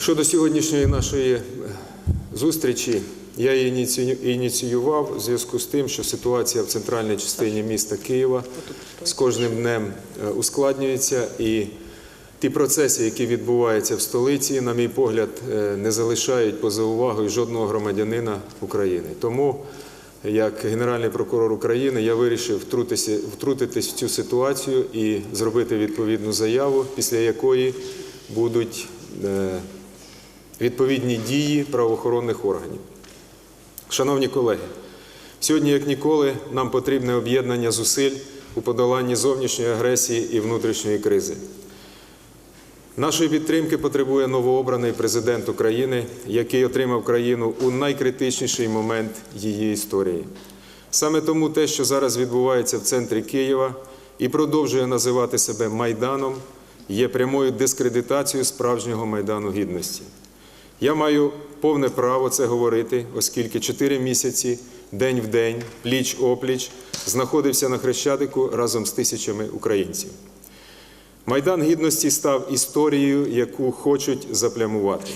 Щодо сьогоднішньої нашої е, зустрічі, я її ініцію- ініціював у зв'язку з тим, що ситуація в центральній частині міста Києва з кожним днем е, ускладнюється, і ті процеси, які відбуваються в столиці, на мій погляд, е, не залишають поза увагою жодного громадянина України. Тому, як Генеральний прокурор України, я вирішив втрутитися, втрутитись в цю ситуацію і зробити відповідну заяву, після якої будуть відповідні дії правоохоронних органів. Шановні колеги, сьогодні, як ніколи, нам потрібне об'єднання зусиль у подоланні зовнішньої агресії і внутрішньої кризи. Нашої підтримки потребує новообраний президент України, який отримав країну у найкритичніший момент її історії. Саме тому те, що зараз відбувається в центрі Києва і продовжує називати себе Майданом, є прямою дискредитацією справжнього Майдану Гідності. Я маю повне право це говорити, оскільки чотири місяці, день в день, пліч опліч, знаходився на Хрещатику разом з тисячами українців. Майдан Гідності став історією, яку хочуть заплямувати.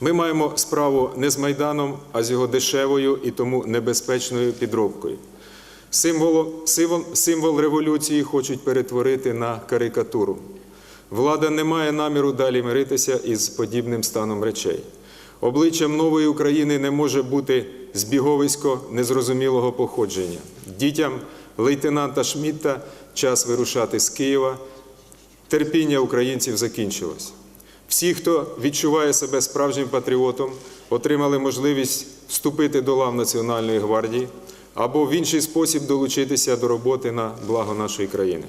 Ми маємо справу не з Майданом, а з його дешевою і тому небезпечною підробкою. Символ, символ, символ революції хочуть перетворити на карикатуру. Влада не має наміру далі миритися із подібним станом речей. Обличчям нової України не може бути збіговисько незрозумілого походження. Дітям лейтенанта Шмідта час вирушати з Києва. Терпіння українців закінчилось. Всі, хто відчуває себе справжнім патріотом, отримали можливість вступити до лав Національної гвардії або в інший спосіб долучитися до роботи на благо нашої країни.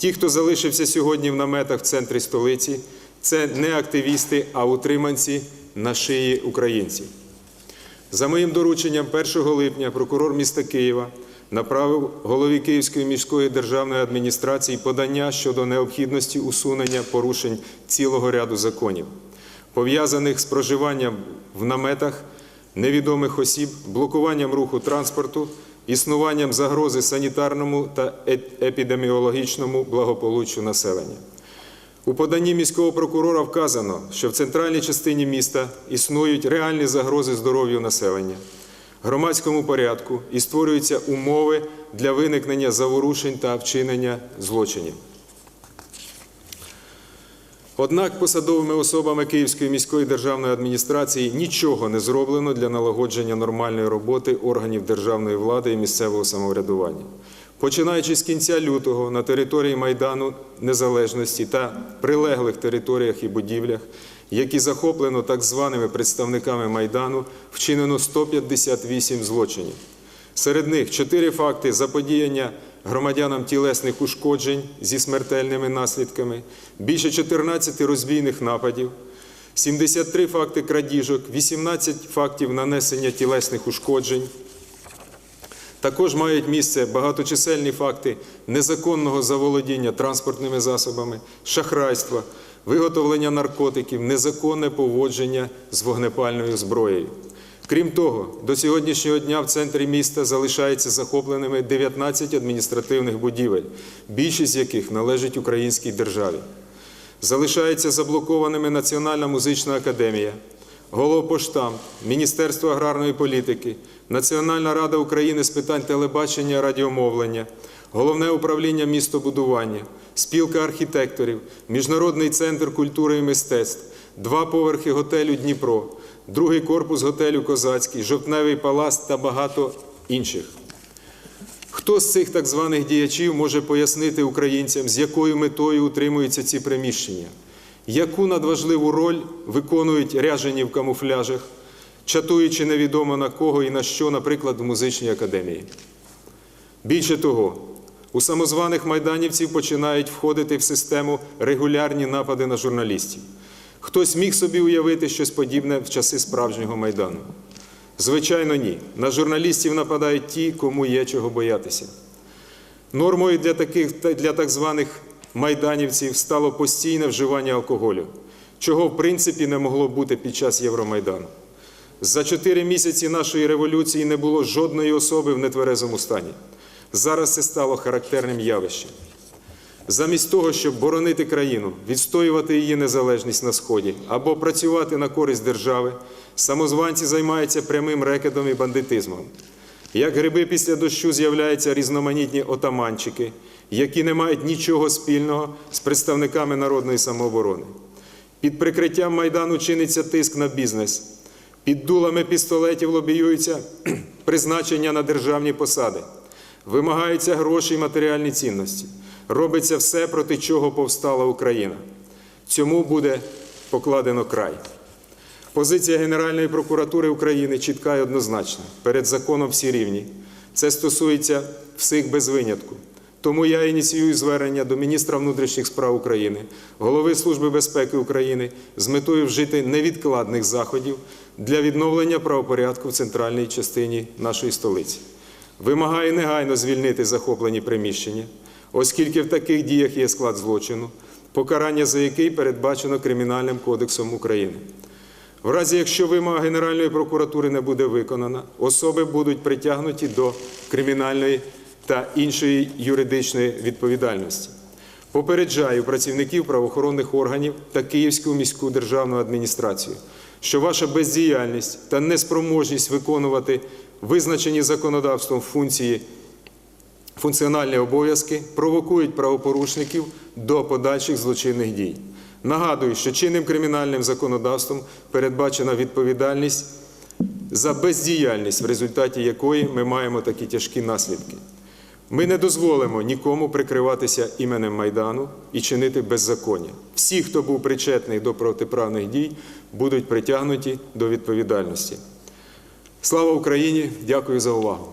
Ті, хто залишився сьогодні в наметах в центрі столиці, це не активісти, а утриманці на шиї українців. За моїм дорученням 1 липня прокурор міста Києва направив голові Київської міської державної адміністрації подання щодо необхідності усунення порушень цілого ряду законів, пов'язаних з проживанням в наметах невідомих осіб, блокуванням руху транспорту, існуванням загрози санітарному та епідеміологічному благополуччю населення. У поданні міського прокурора вказано, що в центральній частині міста існують реальні загрози здоров'ю населення, громадському порядку і створюються умови для виникнення заворушень та вчинення злочинів. Однак посадовими особами Київської міської державної адміністрації нічого не зроблено для налагодження нормальної роботи органів державної влади і місцевого самоврядування. Починаючи з кінця лютого на території Майдану Незалежності та прилеглих територіях і будівлях, які захоплено так званими представниками Майдану, вчинено 158 злочинів. Серед них 4 факти заподіяння громадянам тілесних ушкоджень зі смертельними наслідками, більше 14 розбійних нападів, 73 факти крадіжок, 18 фактів нанесення тілесних ушкоджень. Також мають місце багаточисельні факти незаконного заволодіння транспортними засобами, шахрайства, виготовлення наркотиків, незаконне поводження з вогнепальною зброєю. Крім того, до сьогоднішнього дня в центрі міста залишається захопленими 19 адміністративних будівель, більшість з яких належить українській державі. Залишається заблокованими Національна музична академія, Головпоштам, Міністерство аграрної політики, Національна рада України з питань телебачення і радіомовлення, Головне управління містобудування, спілка архітекторів, Міжнародний центр культури і мистецтв, два поверхи готелю Дніпро, другий корпус готелю Козацький, Жовтневий палац та багато інших. Хто з цих так званих діячів може пояснити українцям, з якою метою утримуються ці приміщення? Яку надважливу роль виконують ряжені в камуфляжах, чатуючи невідомо на кого і на що, наприклад, в музичній академії? Більше того, у самозваних майданівців починають входити в систему регулярні напади на журналістів. Хтось міг собі уявити щось подібне в часи справжнього майдану? Звичайно, ні. На журналістів нападають ті, кому є чого боятися. Нормою для таких для так званих майданівців стало постійне вживання алкоголю, чого в принципі не могло бути під час Євромайдану. За чотири місяці нашої революції не було жодної особи в нетверезому стані. Зараз це стало характерним явищем. Замість того, щоб боронити країну, відстоювати її незалежність на сході або працювати на користь держави, самозванці займаються прямим рекетом і бандитизмом. Як гриби після дощу з'являються різноманітні отаманчики, які не мають нічого спільного з представниками народної самооборони. Під прикриттям майдану чиниться тиск на бізнес. Під дулами пістолетів лобіюються призначення на державні посади. Вимагаються гроші і матеріальні цінності. Робиться все, проти чого повстала Україна. Цьому буде покладено край. Позиція Генеральної прокуратури України чітка і однозначна. Перед законом всі рівні. Це стосується всіх без винятку. Тому я ініціюю звернення до міністра внутрішніх справ України, голови Служби безпеки України з метою вжити невідкладних заходів для відновлення правопорядку в центральній частині нашої столиці. Вимагає негайно звільнити захоплені приміщення, оскільки в таких діях є склад злочину, покарання за який передбачено Кримінальним кодексом України. В разі, якщо вимога Генеральної прокуратури не буде виконана, особи будуть притягнуті до кримінальної та іншої юридичної відповідальності. Попереджаю працівників правоохоронних органів та Київську міську державну адміністрацію, що ваша бездіяльність та неспроможність виконувати визначені законодавством функції функціональні обов'язки провокують правопорушників до подальших злочинних дій. Нагадую, що чинним кримінальним законодавством передбачена відповідальність за бездіяльність, в результаті якої ми маємо такі тяжкі наслідки. Ми не дозволимо нікому прикриватися іменем Майдану і чинити беззаконня. Всі, хто був причетний до протиправних дій, будуть притягнуті до відповідальності. Слава Україні! Дякую за увагу.